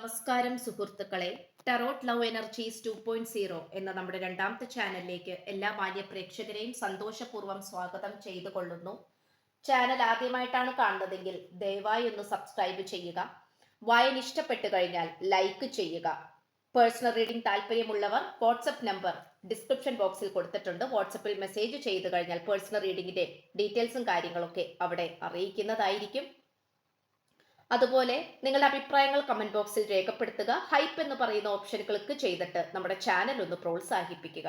നമസ്കാരം സുഹൃത്തുക്കളെ. Tarot love energies two point zero എന്ന നമ്മുടെ രണ്ടാമത്തെ ചാനലിലേക്ക് എല്ലാ മാന്യ പ്രേക്ഷകരെയും സന്തോഷപൂർവം സ്വാഗതം ചെയ്തു കൊള്ളുന്നു ചാനൽ ആദ്യമായിട്ടാണ് കാണുന്നതെങ്കിൽ ദയവായി ഒന്ന് സബ്സ്ക്രൈബ് ചെയ്യുക. വായന ഇഷ്ടപ്പെട്ടു കഴിഞ്ഞാൽ ലൈക്ക് ചെയ്യുക. പേഴ്സണൽ റീഡിംഗ് താല്പര്യമുള്ളവർ വാട്സപ്പ് നമ്പർ ഡിസ്ക്രിപ്ഷൻ ബോക്സിൽ കൊടുത്തിട്ടുണ്ട്. വാട്സപ്പിൽ മെസ്സേജ് ചെയ്തു കഴിഞ്ഞാൽ പേഴ്സണൽ റീഡിംഗിന്റെ ഡീറ്റെയിൽസും കാര്യങ്ങളൊക്കെ അവിടെ അറിയിക്കുന്നതായിരിക്കും. അതുപോലെ നിങ്ങളുടെ അഭിപ്രായങ്ങൾ കമന്റ് ബോക്സിൽ രേഖപ്പെടുത്തുക ഹൈപ്പ് എന്ന് പറയുന്ന ഓപ്ഷൻ ക്ലിക്ക് ചെയ്തിട്ട് നമ്മുടെ ചാനൽ ഒന്ന് പ്രോത്സാഹിപ്പിക്കുക.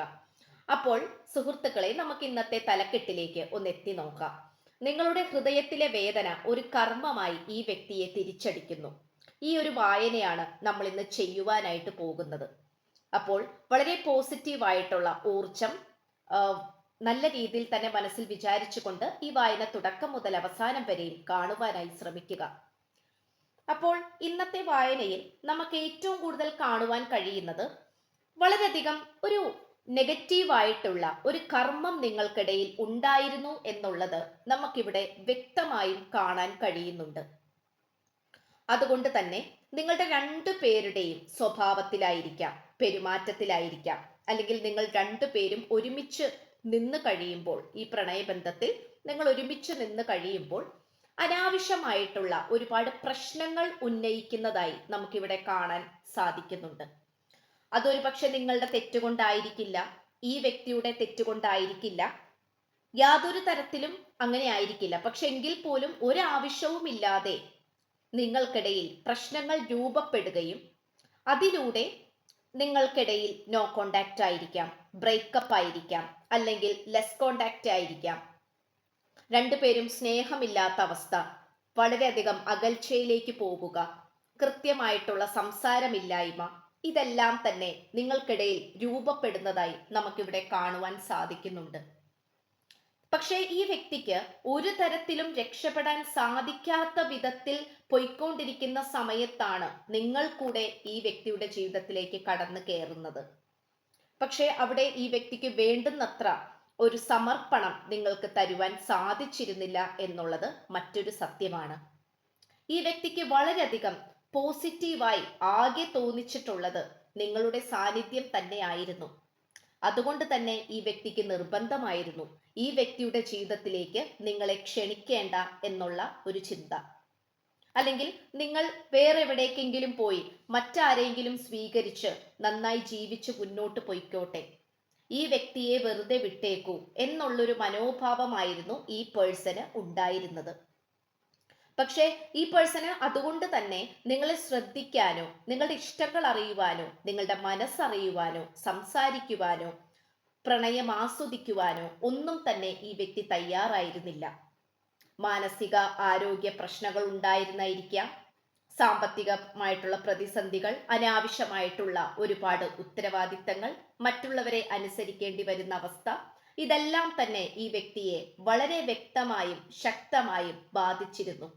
അപ്പോൾ സുഹൃത്തുക്കളെ നമുക്ക് ഇന്നത്തെ തലക്കെട്ടിലേക്ക് ഒന്ന് എത്തി നോക്കാം. നിങ്ങളുടെ ഹൃദയത്തിലെ വേദന ഒരു കർമ്മമായി ഈ വ്യക്തിയെ തിരിച്ചടിക്കുന്നു. ഈ ഒരു വായനയാണ് നമ്മൾ ഇന്ന് ചെയ്യുവാനായിട്ട് പോകുന്നത്. അപ്പോൾ വളരെ പോസിറ്റീവായിട്ടുള്ള ഊർജം നല്ല രീതിയിൽ തന്നെ മനസ്സിൽ വിചാരിച്ചുകൊണ്ട് ഈ വായന തുടക്കം മുതൽ അവസാനം വരെയും കാണുവാനായി ശ്രമിക്കുക. അപ്പോൾ ഇന്നത്തെ വായനയിൽ നമുക്ക് ഏറ്റവും കൂടുതൽ കാണുവാൻ കഴിയുന്നത് വളരെയധികം ഒരു നെഗറ്റീവായിട്ടുള്ള ഒരു കർമ്മം നിങ്ങൾക്കിടയിൽ ഉണ്ടായിരുന്നു എന്നുള്ളത് നമുക്കിവിടെ വ്യക്തമായും കാണാൻ കഴിയുന്നുണ്ട്. അതുകൊണ്ട് തന്നെ നിങ്ങളുടെ രണ്ടു പേരുടെയും സ്വഭാവത്തിലായിരിക്കാം പെരുമാറ്റത്തിലായിരിക്കാം. അല്ലെങ്കിൽ നിങ്ങൾ രണ്ടു പേരും ഒരുമിച്ച് നിന്ന് കഴിയുമ്പോൾ ഈ പ്രണയബന്ധത്തിൽ നിങ്ങൾ ഒരുമിച്ച് നിന്ന് കഴിയുമ്പോൾ അനാവശ്യമായിട്ടുള്ള ഒരുപാട് പ്രശ്നങ്ങൾ ഉന്നയിക്കുന്നതായി നമുക്കിവിടെ കാണാൻ സാധിക്കുന്നുണ്ട്. അതൊരു പക്ഷെ നിങ്ങളുടെ തെറ്റുകൊണ്ടായിരിക്കില്ല ഈ വ്യക്തിയുടെ തെറ്റുകൊണ്ടായിരിക്കില്ല യാതൊരു തരത്തിലും അങ്ങനെ ആയിരിക്കില്ല. പക്ഷെ എങ്കിൽ പോലും ഒരാവശ്യവുമില്ലാതെ നിങ്ങൾക്കിടയിൽ പ്രശ്നങ്ങൾ രൂപപ്പെടുകയും അതിലൂടെ നിങ്ങൾക്കിടയിൽ നോ കോണ്ടാക്റ്റ് ആയിരിക്കാം ബ്രേക്കപ്പ് ആയിരിക്കാം അല്ലെങ്കിൽ ലെസ് കോണ്ടാക്റ്റ് ആയിരിക്കാം. രണ്ടുപേരും സ്നേഹമില്ലാത്ത അവസ്ഥ. വളരെയധികം അകൽച്ചയിലേക്ക് പോവുക കൃത്യമായിട്ടുള്ള സംസാരമില്ലായ്മ. ഇതെല്ലാം തന്നെ നിങ്ങൾക്കിടയിൽ രൂപപ്പെടുന്നതായി നമുക്കിവിടെ കാണുവാൻ സാധിക്കുന്നുണ്ട്. പക്ഷേ ഈ വ്യക്തിക്ക് ഒരു തരത്തിലും രക്ഷപ്പെടാൻ സാധിക്കാത്ത വിധത്തിൽ പൊയ്ക്കൊണ്ടിരിക്കുന്ന സമയത്താണ് നിങ്ങൾ കൂടെ ഈ വ്യക്തിയുടെ ജീവിതത്തിലേക്ക് കടന്നു കയറുന്നത് പക്ഷേ അവിടെ ഈ വ്യക്തിക്ക് വേണ്ടുന്നത്ര ഒരു സമർപ്പണം നിങ്ങൾക്ക് തരുവാൻ സാധിച്ചിരുന്നില്ല എന്നുള്ളത് മറ്റൊരു സത്യമാണ്. ഈ വ്യക്തിക്ക് വളരെയധികം പോസിറ്റീവായി ആകെ തോന്നിച്ചിട്ടുള്ളത് നിങ്ങളുടെ സാന്നിധ്യം തന്നെയായിരുന്നു. അതുകൊണ്ട് തന്നെ ഈ വ്യക്തിക്ക് നിർബന്ധമായിരുന്നു ഈ വ്യക്തിയുടെ ജീവിതത്തിലേക്ക് നിങ്ങളെ ക്ഷണിക്കേണ്ട എന്നുള്ള ഒരു ചിന്ത. അല്ലെങ്കിൽ നിങ്ങൾ വേറെ എവിടേക്കെങ്കിലും പോയി മറ്റാരെങ്കിലും സ്വീകരിച്ച് നന്നായി ജീവിച്ച് മുന്നോട്ട് പൊയ്ക്കോട്ടെ. ഈ വ്യക്തിയെ വെറുതെ വിട്ടേക്കൂ എന്നുള്ളൊരു മനോഭാവമായിരുന്നു ഈ പേഴ്സന് ഉണ്ടായിരുന്നത്. പക്ഷേ ഈ പേഴ്സണ് അതുകൊണ്ട് തന്നെ നിങ്ങളെ ശ്രദ്ധിക്കാനോ നിങ്ങളുടെ ഇഷ്ടങ്ങൾ അറിയുവാനോ നിങ്ങളുടെ മനസ്സറിയുവാനോ സംസാരിക്കുവാനോ പ്രണയം ആസ്വദിക്കുവാനോ ഒന്നും തന്നെ ഈ വ്യക്തി തയ്യാറായിരുന്നില്ല. മാനസിക ആരോഗ്യ പ്രശ്നങ്ങൾ ഉണ്ടായിരുന്നായിരിക്കാം. സാമ്പത്തികമായിട്ടുള്ള പ്രതിസന്ധികൾ അനാവശ്യമായിട്ടുള്ള ഒരുപാട് ഉത്തരവാദിത്തങ്ങൾ മറ്റുള്ളവരെ അനുസരിക്കേണ്ടി വരുന്ന അവസ്ഥ ഇതെല്ലാം തന്നെ ഈ വ്യക്തിയെ വളരെ വ്യക്തമായും ശക്തമായും ബാധിച്ചിരുന്നു.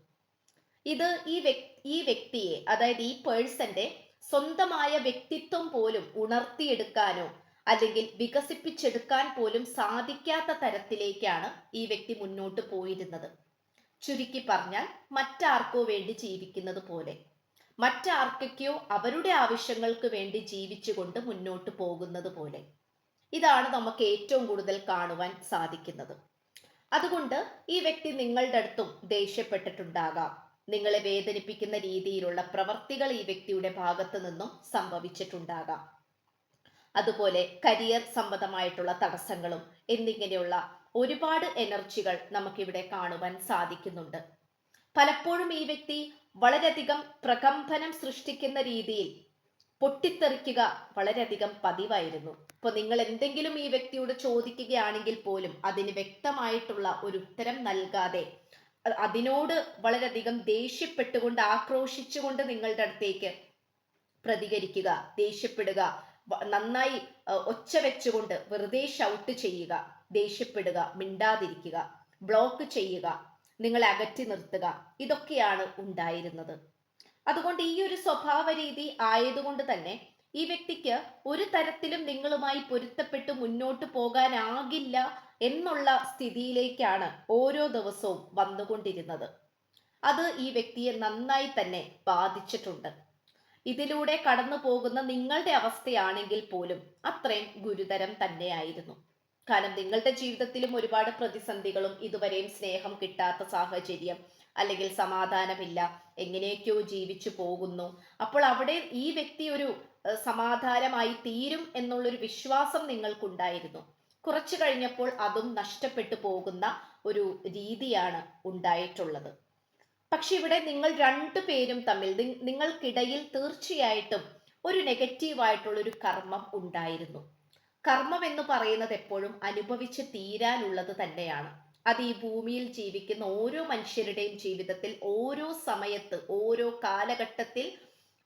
ഇത് ഈ ഈ വ്യക്തിയെ അതായത് ഈ പേഴ്സന്റെ സ്വന്തമായ വ്യക്തിത്വം പോലും ഉണർത്തിയെടുക്കാനോ അല്ലെങ്കിൽ വികസിപ്പിച്ചെടുക്കാൻ പോലും സാധിക്കാത്ത തരത്തിലേക്കാണ് ഈ വ്യക്തി മുന്നോട്ട് പോയിരുന്നത്. ചുരുക്കി പറഞ്ഞാൽ മറ്റാർക്കോ വേണ്ടി ജീവിക്കുന്നത് പോലെ. മറ്റാർക്കൊക്കെയോ അവരുടെ ആവശ്യങ്ങൾക്ക് വേണ്ടി ജീവിച്ചുകൊണ്ട് മുന്നോട്ട് പോകുന്നത് പോലെ. ഇതാണ് നമുക്ക് ഏറ്റവും കൂടുതൽ കാണുവാൻ സാധിക്കുന്നത്. അതുകൊണ്ട് ഈ വ്യക്തി നിങ്ങളുടെ അടുത്തും ദേഷ്യപ്പെട്ടിട്ടുണ്ടാകാം. നിങ്ങളെ വേദനിപ്പിക്കുന്ന രീതിയിലുള്ള പ്രവർത്തികൾ ഈ വ്യക്തിയുടെ ഭാഗത്തു നിന്നും സംഭവിച്ചിട്ടുണ്ടാകാം. അതുപോലെ കരിയർ സംബന്ധമായിട്ടുള്ള തടസ്സങ്ങളും എന്നിങ്ങനെയുള്ള ഒരുപാട് എനർജികൾ നമുക്കിവിടെ കാണുവാൻ സാധിക്കുന്നുണ്ട്. പലപ്പോഴും ഈ വ്യക്തി വളരെയധികം പ്രകമ്പനം സൃഷ്ടിക്കുന്ന രീതിയിൽ പൊട്ടിത്തെറിക്കുക വളരെയധികം പതിവായിരുന്നു. ഇപ്പൊ നിങ്ങൾ എന്തെങ്കിലും ഈ വ്യക്തിയോട് ചോദിക്കുകയാണെങ്കിൽ പോലും അതിന് വ്യക്തമായിട്ടുള്ള ഒരു ഉത്തരം നൽകാതെ അതിനോട് വളരെയധികം ദേഷ്യപ്പെട്ടുകൊണ്ട് ആക്രോശിച്ചുകൊണ്ട് നിങ്ങളുടെ അടുത്തേക്ക് പ്രതികരിക്കുക ദേഷ്യപ്പെടുക നന്നായി ഒച്ച വെച്ചുകൊണ്ട് വെറുതെ ഷൗട്ട് ചെയ്യുക. ദേഷ്യപ്പെടുക മിണ്ടാതിരിക്കുക ബ്ലോക്ക് ചെയ്യുക നിങ്ങളെ അകറ്റി നിർത്തുക ഇതൊക്കെയാണ് ഉണ്ടായിരുന്നത്. അതുകൊണ്ട് ഈ ഒരു സ്വഭാവ രീതി ആയതുകൊണ്ട് തന്നെ ഈ വ്യക്തിക്ക് ഒരു തരത്തിലും നിങ്ങളുമായി പൊരുത്തപ്പെട്ട് മുന്നോട്ട് പോകാനാകില്ല എന്നുള്ള സ്ഥിതിയിലേക്കാണ് ഓരോ ദിവസവും വന്നുകൊണ്ടിരുന്നത്. അത് ഈ വ്യക്തിയെ നന്നായി തന്നെ ബാധിച്ചിട്ടുണ്ട്. ഇതിലൂടെ കടന്നു പോകുന്ന നിങ്ങളുടെ അവസ്ഥയാണെങ്കിൽ പോലും അത്രയും ഗുരുതരം തന്നെയായിരുന്നു. കാരണം നിങ്ങളുടെ ജീവിതത്തിലും ഒരുപാട് പ്രതിസന്ധികളും ഇതുവരെയും സ്നേഹം കിട്ടാത്ത സാഹചര്യം അല്ലെങ്കിൽ സമാധാനമില്ല. എങ്ങനെയൊക്കെയോ ജീവിച്ചു പോകുന്നു. അപ്പോൾ അവിടെ ഈ വ്യക്തി ഒരു സമാധാനമായി തീരും എന്നുള്ളൊരു വിശ്വാസം നിങ്ങൾക്കുണ്ടായിരുന്നു. കുറച്ചു കഴിഞ്ഞപ്പോൾ അതും നഷ്ടപ്പെട്ടു പോകുന്ന ഒരു രീതിയാണ് ഉണ്ടായിട്ടുള്ളത്. പക്ഷെ ഇവിടെ നിങ്ങൾ രണ്ടു പേരും തമ്മിൽ നിങ്ങൾക്കിടയിൽ തീർച്ചയായിട്ടും ഒരു നെഗറ്റീവായിട്ടുള്ളൊരു കർമ്മം ഉണ്ടായിരുന്നു. കർമ്മം എന്ന് പറയുന്നത് എപ്പോഴും അനുഭവിച്ച് തീരാനുള്ളത് തന്നെയാണ്. അത് ഈ ഭൂമിയിൽ ജീവിക്കുന്ന ഓരോ മനുഷ്യരുടെയും ജീവിതത്തിൽ ഓരോ സമയത്ത് ഓരോ കാലഘട്ടത്തിൽ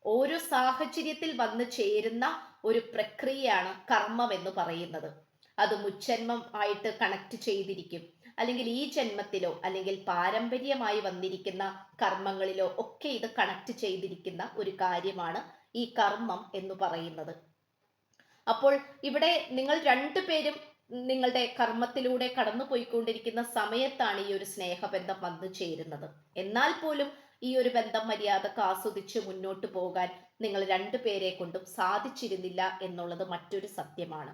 ഓരോ സാഹചര്യത്തിൽ വന്നു ചേരുന്ന ഒരു പ്രക്രിയയാണ് കർമ്മം എന്ന് പറയുന്നത്. അത് മുച്ചന്മം ആയിട്ട് കണക്ട് ചെയ്തിരിക്കും. അല്ലെങ്കിൽ ഈ ജന്മത്തിലോ അല്ലെങ്കിൽ പാരമ്പര്യമായി വന്നിരിക്കുന്ന കർമ്മങ്ങളിലോ ഒക്കെ ഇത് കണക്ട് ചെയ്തിരിക്കുന്ന ഒരു കാര്യമാണ് ഈ കർമ്മം എന്ന് പറയുന്നത്. അപ്പോൾ ഇവിടെ നിങ്ങൾ രണ്ടുപേരും നിങ്ങളുടെ കർമ്മത്തിലൂടെ കടന്നു പോയിക്കൊണ്ടിരിക്കുന്ന സമയത്താണ് ഈ ഒരു സ്നേഹബന്ധം വന്നു ചേരുന്നത്. എന്നാൽ പോലും ഈ ഒരു ബന്ധം മര്യാദയ്ക്ക് ആസ്വദിച്ച് മുന്നോട്ട് പോകാൻ നിങ്ങൾ രണ്ടുപേരെ കൊണ്ടും സാധിച്ചിരുന്നില്ല എന്നുള്ളത് മറ്റൊരു സത്യമാണ്.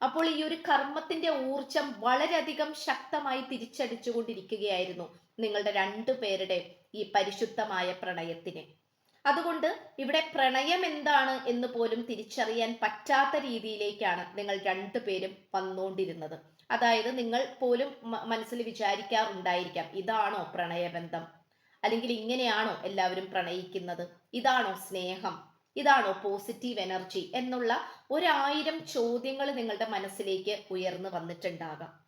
അപ്പോൾ ഈ ഒരു കർമ്മത്തിന്റെ ഊർജം വളരെയധികം ശക്തമായി തിരിച്ചടിച്ചുകൊണ്ടിരിക്കുകയായിരുന്നു നിങ്ങളുടെ രണ്ടുപേരുടെ ഈ പരിശുദ്ധമായ പ്രണയത്തിന്. അതുകൊണ്ട് ഇവിടെ പ്രണയം എന്താണ് എന്ന് പോലും തിരിച്ചറിയാൻ പറ്റാത്ത രീതിയിലേക്കാണ് നിങ്ങൾ രണ്ടുപേരും വന്നുകൊണ്ടിരുന്നത് അതായത് നിങ്ങൾ പോലും മനസ്സിൽ വിചാരിക്കാറുണ്ടായിരിക്കാം ഇതാണോ പ്രണയബന്ധം? അല്ലെങ്കിൽ ഇങ്ങനെയാണോ എല്ലാവരും പ്രണയിക്കുന്നത്? ഇതാണോ സ്നേഹം? ഇതാണോ പോസിറ്റീവ് എനർജി എന്നുള്ള ഒരായിരം ചോദ്യങ്ങൾ നിങ്ങളുടെ മനസ്സിലേക്ക് ഉയർന്നു വന്നിട്ടുണ്ടാകാം.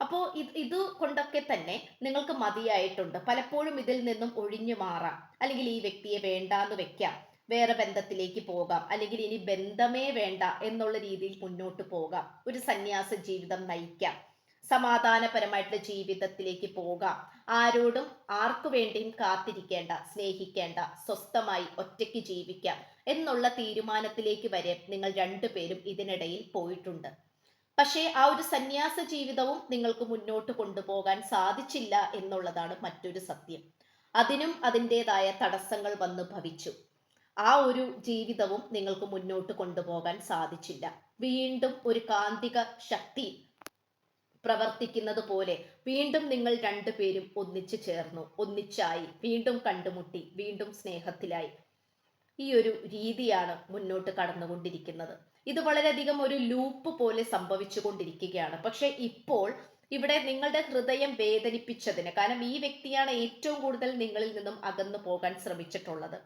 അപ്പോൾ ഇത് ഇത് കൊണ്ടൊക്കെ തന്നെ നിങ്ങൾക്ക് മതിയായിട്ടുണ്ട്. പലപ്പോഴും ഇതിൽ നിന്നും ഒഴിഞ്ഞു മാറാം. അല്ലെങ്കിൽ ഈ വ്യക്തിയെ വേണ്ടാന്ന് വെക്കാം. വേറെ ബന്ധത്തിലേക്ക് പോകാം. അല്ലെങ്കിൽ ഇനി ബന്ധമേ വേണ്ട എന്നുള്ള രീതിയിൽ മുന്നോട്ട് പോകാം. ഒരു സന്യാസ ജീവിതം നയിക്കാം. സമാധാനപരമായിട്ടുള്ള ജീവിതത്തിലേക്ക് പോകാം. ആരോടും ആർക്കു വേണ്ടിയും കാത്തിരിക്കേണ്ട സ്നേഹിക്കേണ്ട സ്വസ്ഥമായി ഒറ്റയ്ക്ക് ജീവിക്കാം എന്നുള്ള തീരുമാനത്തിലേക്ക് വരെ നിങ്ങൾ രണ്ടുപേരും ഇതിനിടയിൽ പോയിട്ടുണ്ട്. പക്ഷേ ആ ഒരു സന്യാസ ജീവിതവും നിങ്ങൾക്ക് മുന്നോട്ട് കൊണ്ടുപോകാൻ സാധിച്ചില്ല എന്നുള്ളതാണ് മറ്റൊരു സത്യം. അതിനും അതിന്റെതായ തടസ്സങ്ങൾ വന്ന് ഭവിച്ചു. ആ ഒരു ജീവിതവും നിങ്ങൾക്ക് മുന്നോട്ട് കൊണ്ടുപോകാൻ സാധിച്ചില്ല. വീണ്ടും ഒരു കാന്തിക ശക്തി പ്രവർത്തിക്കുന്നത് പോലെ വീണ്ടും നിങ്ങൾ രണ്ടുപേരും ഒന്നിച്ചു ചേർന്നു ഒന്നിച്ചായി വീണ്ടും കണ്ടുമുട്ടി വീണ്ടും സ്നേഹത്തിലായി. ഈ ഒരു രീതിയാണ് മുന്നോട്ട് കടന്നുകൊണ്ടിരിക്കുന്നത്. ഇത് വളരെയധികം ഒരു ലൂപ്പ് പോലെ സംഭവിച്ചു കൊണ്ടിരിക്കുകയാണ് പക്ഷെ ഇപ്പോൾ ഇവിടെ നിങ്ങളുടെ ഹൃദയം വേദനിപ്പിച്ചതിന് കാരണം ഈ വ്യക്തിയാണ് ഏറ്റവും കൂടുതൽ നിങ്ങളിൽ നിന്നും അകന്നു പോകാൻ ശ്രമിച്ചിട്ടുള്ളത്.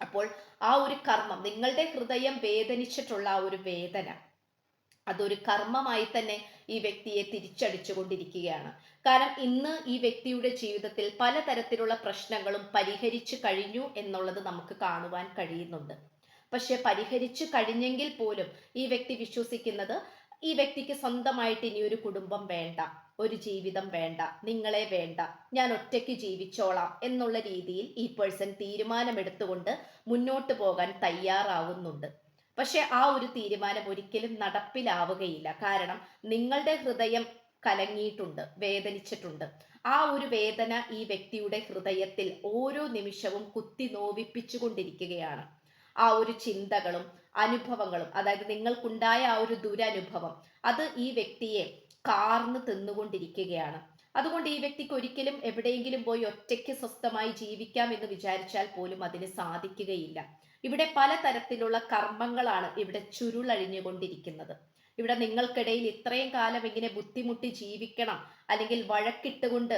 അപ്പോൾ ആ ഒരു കർമ്മം നിങ്ങളുടെ ഹൃദയം വേദനിച്ചിട്ടുള്ള ആ ഒരു വേദന അതൊരു കർമ്മമായി തന്നെ ഈ വ്യക്തിയെ തിരിച്ചടിച്ചുകൊണ്ടിരിക്കുകയാണ്. കാരണം ഇന്ന് ഈ വ്യക്തിയുടെ ജീവിതത്തിൽ പലതരത്തിലുള്ള പ്രശ്നങ്ങളും പരിഹരിച്ചു കഴിഞ്ഞു എന്നുള്ളത് നമുക്ക് കാണുവാൻ കഴിയുന്നുണ്ട്. പക്ഷെ പരിഹരിച്ചു കഴിഞ്ഞെങ്കിൽ പോലും ഈ വ്യക്തി വിശ്വസിക്കുന്നത് ഈ വ്യക്തിക്ക് സ്വന്തമായിട്ട് ഇനി ഒരു കുടുംബം വേണ്ട ഒരു ജീവിതം വേണ്ട നിങ്ങളെ വേണ്ട ഞാൻ ഒറ്റയ്ക്ക് ജീവിച്ചോളാം എന്നുള്ള രീതിയിൽ ഈ പേഴ്സൺ തീരുമാനമെടുത്തുകൊണ്ട് മുന്നോട്ട് പോകാൻ തയ്യാറാവുന്നുണ്ട്. പക്ഷെ ആ ഒരു തീരുമാനം ഒരിക്കലും നടപ്പിലാവുകയില്ല. കാരണം നിങ്ങളുടെ ഹൃദയം കലങ്ങിയിട്ടുണ്ട് വേദനിച്ചിട്ടുണ്ട്. ആ ഒരു വേദന ഈ വ്യക്തിയുടെ ഹൃദയത്തിൽ ഓരോ നിമിഷവും കുത്തി നോവിപ്പിച്ചുകൊണ്ടിരിക്കുകയാണ്. ആ ഒരു ചിന്തകളും അനുഭവങ്ങളും അതായത് നിങ്ങൾക്കുണ്ടായ ആ ഒരു ദുരനുഭവം അത് ഈ വ്യക്തിയെ കാർന്ന് തിന്നുകൊണ്ടിരിക്കുകയാണ്. അതുകൊണ്ട് ഈ വ്യക്തിക്ക് ഒരിക്കലും എവിടെയെങ്കിലും പോയി ഒറ്റയ്ക്ക് സ്വസ്ഥമായി ജീവിക്കാം എന്ന് വിചാരിച്ചാൽ പോലും അതിന് സാധിക്കുകയില്ല. ഇവിടെ പലതരത്തിലുള്ള കർമ്മങ്ങളാണ് ഇവിടെ ചുരുളഴിഞ്ഞുകൊണ്ടിരിക്കുന്നത്. ഇവിടെ നിങ്ങൾക്കിടയിൽ ഇത്രയും കാലം ഇങ്ങനെ ബുദ്ധിമുട്ടി ജീവിക്കണം അല്ലെങ്കിൽ വഴക്കിട്ടുകൊണ്ട്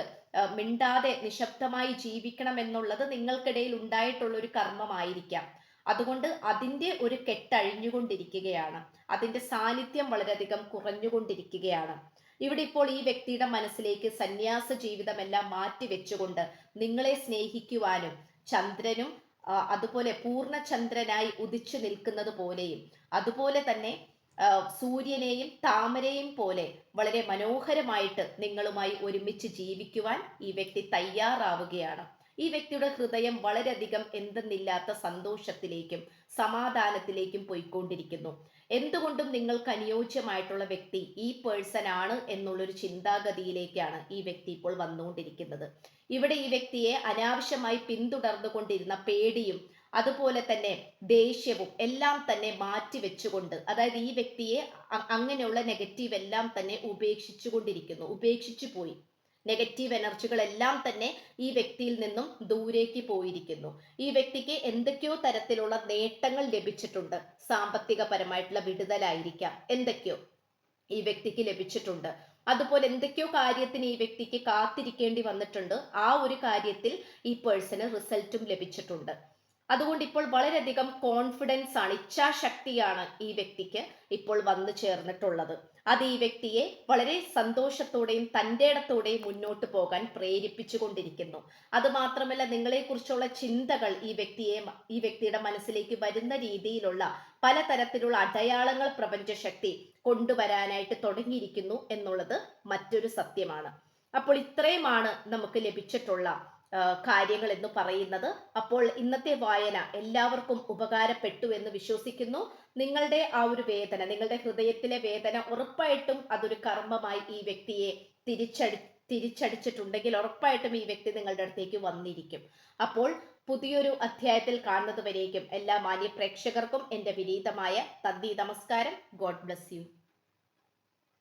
മിണ്ടാതെ നിശബ്ദമായി ജീവിക്കണം എന്നുള്ളത് നിങ്ങൾക്കിടയിൽ ഉണ്ടായിട്ടുള്ള ഒരു കർമ്മമായിരിക്കാം. അതുകൊണ്ട് അതിന്റെ ഒരു കെട്ടഴിഞ്ഞുകൊണ്ടിരിക്കുകയാണ്. അതിന്റെ സാന്നിധ്യം വളരെയധികം കുറഞ്ഞുകൊണ്ടിരിക്കുകയാണ്. ഇവിടെ ഇപ്പോൾ ഈ വ്യക്തിയുടെ മനസ്സിലേക്ക് സന്യാസ ജീവിതമെല്ലാം മാറ്റി വെച്ചുകൊണ്ട് നിങ്ങളെ സ്നേഹിക്കുവാനും ചന്ദ്രനും അതുപോലെ പൂർണചന്ദ്രനായി ഉദിച്ചു നിൽക്കുന്നത് പോലെയും അതുപോലെ തന്നെ സൂര്യനെയും താമരയും പോലെ വളരെ മനോഹരമായിട്ട് നിങ്ങളുമായി ഒരുമിച്ച് ജീവിക്കുവാൻ ഈ വ്യക്തി തയ്യാറാവുകയാണ്. ഈ വ്യക്തിയുടെ ഹൃദയം വളരെയധികം എന്തെന്നില്ലാത്ത സന്തോഷത്തിലേക്കും സമാധാനത്തിലേക്കും പോയിക്കൊണ്ടിരിക്കുന്നു. എന്തുകൊണ്ടും നിങ്ങൾക്ക് അനുയോജ്യമായിട്ടുള്ള വ്യക്തി ഈ പേഴ്സൺ ആണ് എന്നുള്ളൊരു ചിന്താഗതിയിലേക്കാണ് ഈ വ്യക്തി ഇപ്പോൾ വന്നുകൊണ്ടിരിക്കുന്നത്. ഇവിടെ ഈ വ്യക്തിയെ അനാവശ്യമായി പിന്തുടർന്നുകൊണ്ടിരുന്ന പേടിയും അതുപോലെ തന്നെ ദേഷ്യവും എല്ലാം തന്നെ മാറ്റി വെച്ചുകൊണ്ട് അതായത് ഈ വ്യക്തിയെ അങ്ങനെയുള്ള നെഗറ്റീവ് എല്ലാം തന്നെ ഉപേക്ഷിച്ചു കൊണ്ടിരിക്കുന്നു ഉപേക്ഷിച്ചു പോയി നെഗറ്റീവ് എനർജികളെല്ലാം തന്നെ ഈ വ്യക്തിയിൽ നിന്നും ദൂരേക്ക് പോയിരിക്കുന്നു. ഈ വ്യക്തിക്ക് എന്തൊക്കെയോ തരത്തിലുള്ള നേട്ടങ്ങൾ ലഭിച്ചിട്ടുണ്ട്. സാമ്പത്തികപരമായിട്ടുള്ള വിടുതലായിരിക്കാം. എന്തൊക്കെയോ ഈ വ്യക്തിക്ക് ലഭിച്ചിട്ടുണ്ട്. അതുപോലെ എന്തൊക്കെയോ കാര്യത്തിന് ഈ വ്യക്തിക്ക് കാത്തിരിക്കേണ്ടി വന്നിട്ടുണ്ട്. ആ ഒരു കാര്യത്തിൽ ഈ പേഴ്സണ് റിസൾട്ടും ലഭിച്ചിട്ടുണ്ട്. അതുകൊണ്ട് ഇപ്പോൾ വളരെയധികം കോൺഫിഡൻസ് ആണ് ഇച്ഛാശക്തിയാണ് ഈ വ്യക്തിക്ക് ഇപ്പോൾ വന്നു ചേർന്നിട്ടുള്ളത്. അത് ഈ വ്യക്തിയെ വളരെ സന്തോഷത്തോടെയും തന്റെ ഇടത്തോടെയും മുന്നോട്ട് പോകാൻ പ്രേരിപ്പിച്ചുകൊണ്ടിരിക്കുന്നു. അത് മാത്രമല്ല നിങ്ങളെക്കുറിച്ചുള്ള ചിന്തകൾ ഈ വ്യക്തിയെ ഈ വ്യക്തിയുടെ മനസ്സിലേക്ക് വരുന്ന രീതിയിലുള്ള പലതരത്തിലുള്ള അടയാളങ്ങൾ പ്രപഞ്ചശക്തി കൊണ്ടുവരാനായിട്ട് തുടങ്ങിയിരിക്കുന്നു എന്നുള്ളത് മറ്റൊരു സത്യമാണ്. അപ്പോൾ ഇത്രയുമാണ് നമുക്ക് ലഭിച്ചിട്ടുള്ള കാര്യങ്ങൾ എന്ന് പറയുന്നത്. അപ്പോൾ ഇന്നത്തെ വായന എല്ലാവർക്കും ഉപകാരപ്പെട്ടു എന്ന് വിശ്വസിക്കുന്നു. നിങ്ങളുടെ ആ ഒരു വേദന നിങ്ങളുടെ ഹൃദയത്തിലെ വേദന ഉറപ്പായിട്ടും അതൊരു കർമ്മമായി ഈ വ്യക്തിയെ തിരിച്ചടി തിരിച്ചടിച്ചിട്ടുണ്ടെങ്കിൽ ഉറപ്പായിട്ടും ഈ വ്യക്തി നിങ്ങളുടെ അടുത്തേക്ക് വന്നിരിക്കും. അപ്പോൾ പുതിയൊരു അധ്യായത്തിൽ കാണുന്നത് വരേക്കും എല്ലാ മാന്യ പ്രേക്ഷകർക്കും എന്റെ വിനീതമായ തദ്ദി നമസ്കാരം. God bless you.